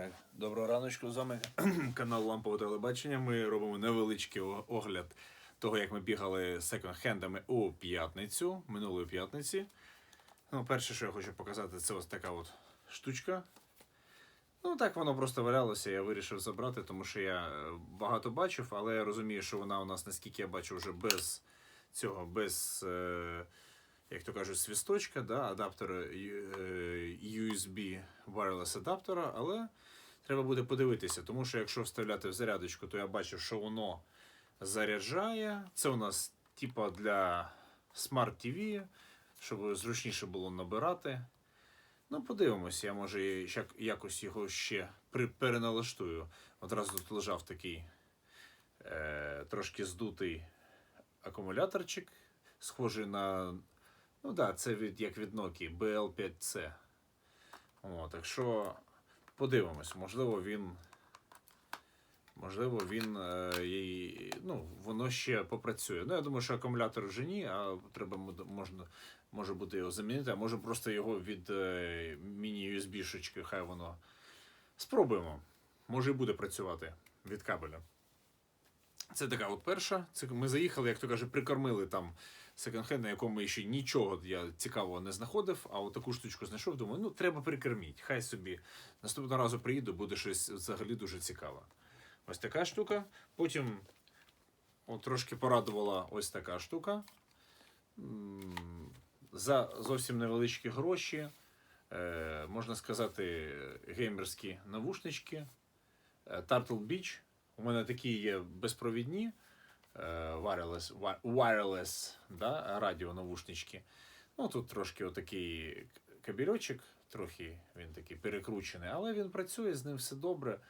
Так, доброго раночку, з вами канал Лампове телебачення. Ми робимо невеличкий огляд того, як ми бігали секонд-хендами у п'ятницю, минулої п'ятниці. Ну, перше, що я хочу показати, це ось така от штучка. Ну, так воно просто валялося, я вирішив забрати, тому що я е, багато бачив, але я розумію, що вона у нас, наскільки я бачу, вже без цього, без, е, як то кажуть, свісточка, да, адаптера е, USB wireless адаптера, але треба буде подивитися, тому що якщо вставляти в зарядочку, то я бачу, що воно заряджає. Це у нас типа для Smart TV, щоб зручніше було набирати. Ну, подивимося, я може якось його ще переналаштую. Одразу тут лежав такий е, трошки здутий акумуляторчик, схожий на. Ну так, да, це від, як від Nokia BL5C. О, так що подивимось, можливо, він. Можливо, він е, і, ну, воно ще попрацює. Ну, я думаю, що акумулятор вже ні, а треба можна, може буде його замінити, а може просто його від е, міні-USB-шечки, хай воно. Спробуємо. Може і буде працювати від кабеля. Це така от перша. Це ми заїхали, як то каже, прикормили там секонд-хенд, на якому ще нічого я цікавого не знаходив, а от таку штучку знайшов. Думаю, ну треба прикормити. Хай собі наступного разу приїду, буде щось взагалі дуже цікаве. Ось така штука. Потім от, трошки порадувала ось така штука. За зовсім невеличкі гроші. Е, можна сказати, геймерські навушнички. Е, Turtle Beach. У мене такі є безпровідні wireless, wireless да, радіонавушнички. Ну, тут трошки отакий кабельочок, трохи він такий перекручений, але він працює, з ним все добре.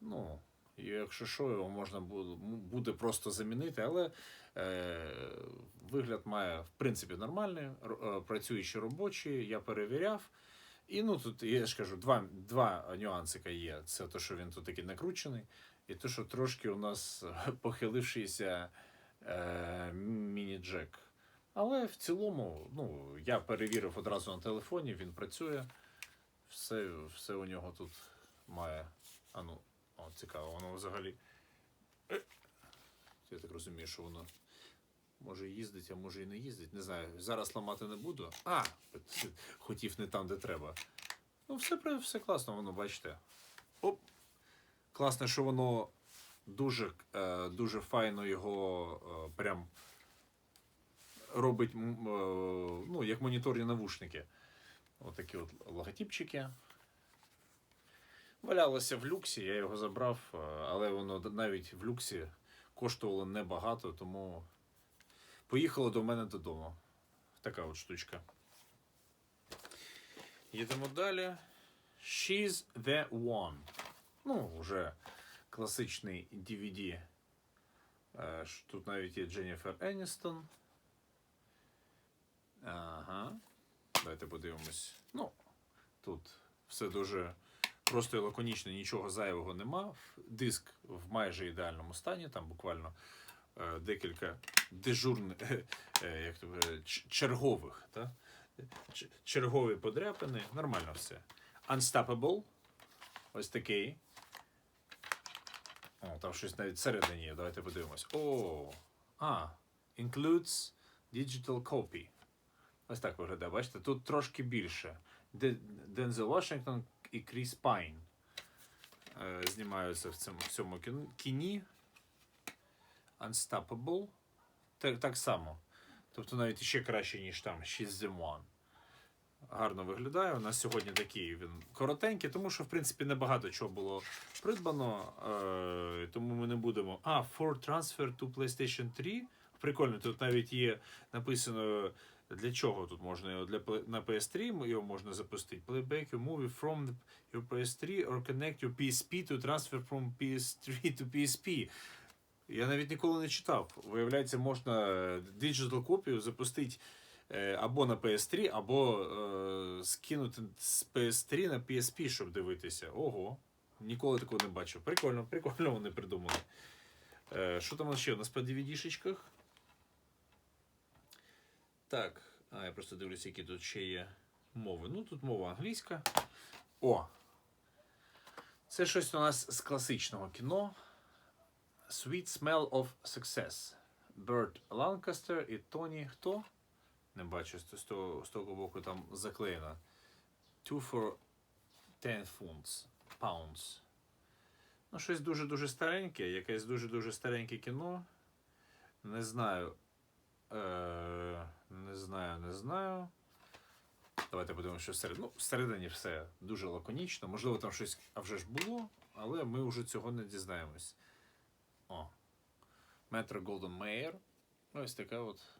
Ну, і якщо що, його можна буде, просто замінити, але е, вигляд має в принципі нормальний, е, працюючий робочий, я перевіряв. І ну тут я ж кажу, два, два нюансика є. Це те, що він тут такий накручений, і те, що трошки у нас е, похилившийся е, міні-джек. Але в цілому, ну, я перевірив одразу на телефоні, він працює. Все, все у нього тут має. А ну, о, цікаво, воно взагалі. Е, Я так розумію, що воно може їздить, а може і не їздить. Не знаю. Зараз ламати не буду. А! Хотів не там, де треба. Ну, все, все класно, воно, бачите. Оп. Класно, що воно дуже, е, дуже файно його е, прям робить е, ну, як моніторні навушники. Отакі от логотипчики. Валялося в люксі, я його забрав, але воно навіть в люксі коштувало небагато, тому поїхало до мене додому. Така от штучка. Їдемо далі. She's the One. Ну, вже класичний DVD. Е, Тут навіть є Дженніфер Еністон. Ага. Давайте подивимось. Ну, тут все дуже просто і лаконічно, нічого зайвого нема. Диск в майже ідеальному стані, там буквально е, декілька дежурних, е, як то чергових, та? Чергові подряпини. Нормально все. Unstoppable. Ось такий. О, там щось навіть всередині є. Давайте подивимось. О, а, includes digital copy. Ось так виглядає. Бачите, тут трошки більше. Де- Дензел Вашингтон і Кріс Пайн е, знімаються в цьому, в цьому кіні. Unstoppable. Так, так само. Тобто навіть ще краще, ніж там. She's the one. Гарно виглядає. У нас сьогодні такий він коротенький, тому що, в принципі, небагато чого було придбано. Е, тому ми не будемо. А, for transfer to PlayStation 3. Прикольно, тут навіть є написано. Для чого тут можна його для на PS3 його можна запустити. Playback your movie from your PS3 or connect your PSP to transfer from PS3 to PSP. Я навіть ніколи не читав. Виявляється, можна диджитал копію запустити е, або на PS3, або е, скинути з PS3 на PSP, щоб дивитися. Ого, ніколи такого не бачив. Прикольно, прикольно вони придумали. Е, що там ще у нас по DVD-шечках? Так, а я просто дивлюся, які тут ще є мови. Ну, тут мова англійська. О! Це щось у нас з класичного кіно. Sweet Smell of Success. Берт Ланкастер і Тоні. Хто? Не бачу, з того, з того боку там заклеєно. Two for 10 funds. Pounds. Ну, щось дуже-дуже стареньке, якесь дуже-дуже стареньке кіно. Не знаю. Е, не знаю, не знаю. Давайте подивимося, що всередині. Ну, всередині все дуже лаконічно. Можливо, там щось вже ж було, але ми вже цього не дізнаємось. О. Метро Голден Мейер. Ось така от.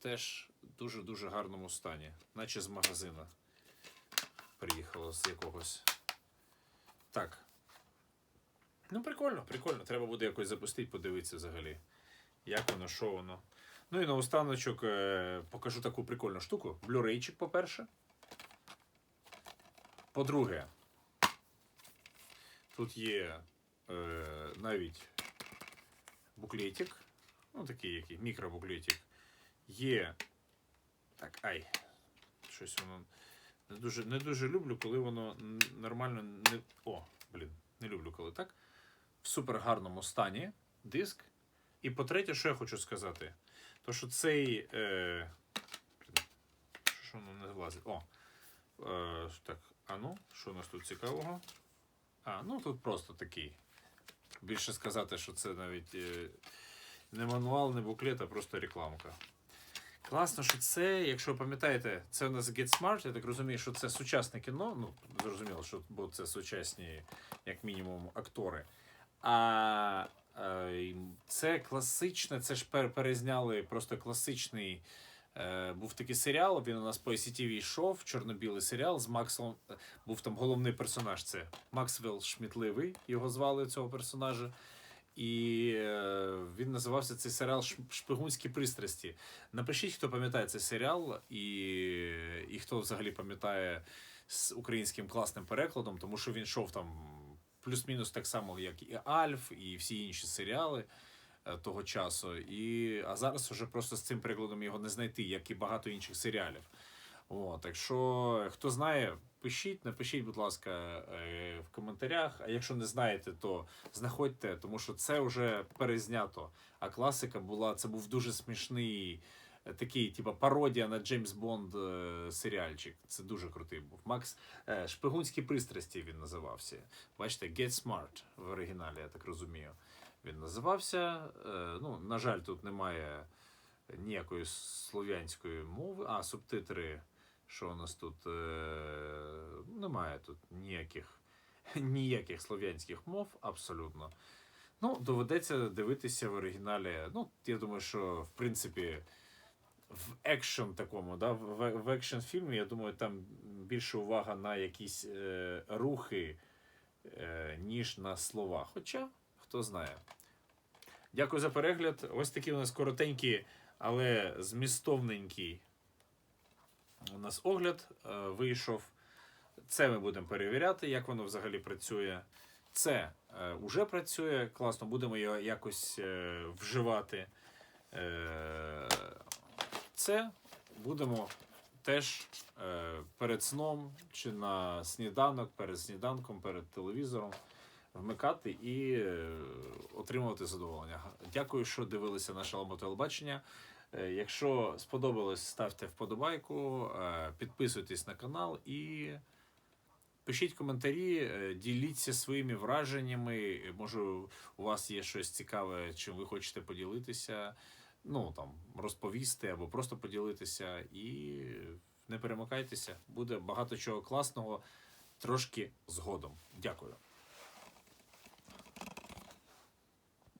Теж дуже-дуже гарному стані. Наче з магазина. Приїхало з якогось. Так. Ну, прикольно, прикольно. Треба буде якось запустити, подивитися взагалі. Як воно, що воно. Ну і наостаночок е, покажу таку прикольну штуку. Блюрейчик, по-перше. По-друге, тут є е, навіть буклетик. Ну, такий який, мікробуклетик. Є. Так, ай. Щось воно. Не дуже, не дуже люблю, коли воно нормально не. О, блін, не люблю, коли так. В супер гарному стані диск. І по-третє, що я хочу сказати? То що цей. Е... Що воно не влазить? О. Е, так, а ну, що у нас тут цікавого? А, ну тут просто такий. Більше сказати, що це навіть е, не мануал, не буклет, а просто рекламка. Класно, що це, якщо ви пам'ятаєте, це у нас Get Smart, я так розумію, що це сучасне кіно. Ну, зрозуміло, що бо це сучасні, як мінімум, актори. А е, це класичне, це ж перезняли просто класичний. Е, був такий серіал, він у нас по ICTV йшов, чорно-білий серіал з Максом. е, Був там головний персонаж. Це Максвелл Шмітливий, його звали цього персонажа. І е, він називався цей серіал Шпигунські пристрасті. Напишіть, хто пам'ятає цей серіал, і, і хто взагалі пам'ятає з українським класним перекладом, тому що він йшов там плюс-мінус так само, як і Альф, і всі інші серіали е, того часу. І, а зараз вже просто з цим перекладом його не знайти, як і багато інших серіалів. О, так що, хто знає, пишіть, напишіть, будь ласка, е, в коментарях. А якщо не знаєте, то знаходьте, тому що це вже перезнято. А класика була, це був дуже смішний. е, Такий, типа, пародія на Джеймс Бонд е, серіальчик. Це дуже крутий був. Макс е, Шпигунські пристрасті він називався. Бачите, Get Smart в оригіналі, я так розумію. Він називався. Е, ну, на жаль, тут немає ніякої слов'янської мови. А, субтитри. Що у нас тут? Е, немає тут ніяких, ніяких слов'янських мов, абсолютно. Ну, доведеться дивитися в оригіналі. Ну, я думаю, що в принципі в екшн такому, да, в, в екшн фільмі, я думаю, там більше увага на якісь е, рухи, е, ніж на слова. Хоча, хто знає. Дякую за перегляд. Ось такий у нас коротенький, але змістовненький у нас огляд е, вийшов. Це ми будемо перевіряти, як воно взагалі працює. Це е, вже працює класно, будемо його якось е, вживати. Е, це будемо теж е, перед сном чи на сніданок, перед сніданком, перед телевізором вмикати і е, отримувати задоволення. Дякую, що дивилися наше ламботелебачення. Е, Якщо сподобалось, ставте вподобайку, е, підписуйтесь на канал і пишіть коментарі, е, діліться своїми враженнями. Може, у вас є щось цікаве, чим ви хочете поділитися. Ну там розповісти або просто поділитися. І не перемикайтеся, буде багато чого класного трошки згодом. Дякую.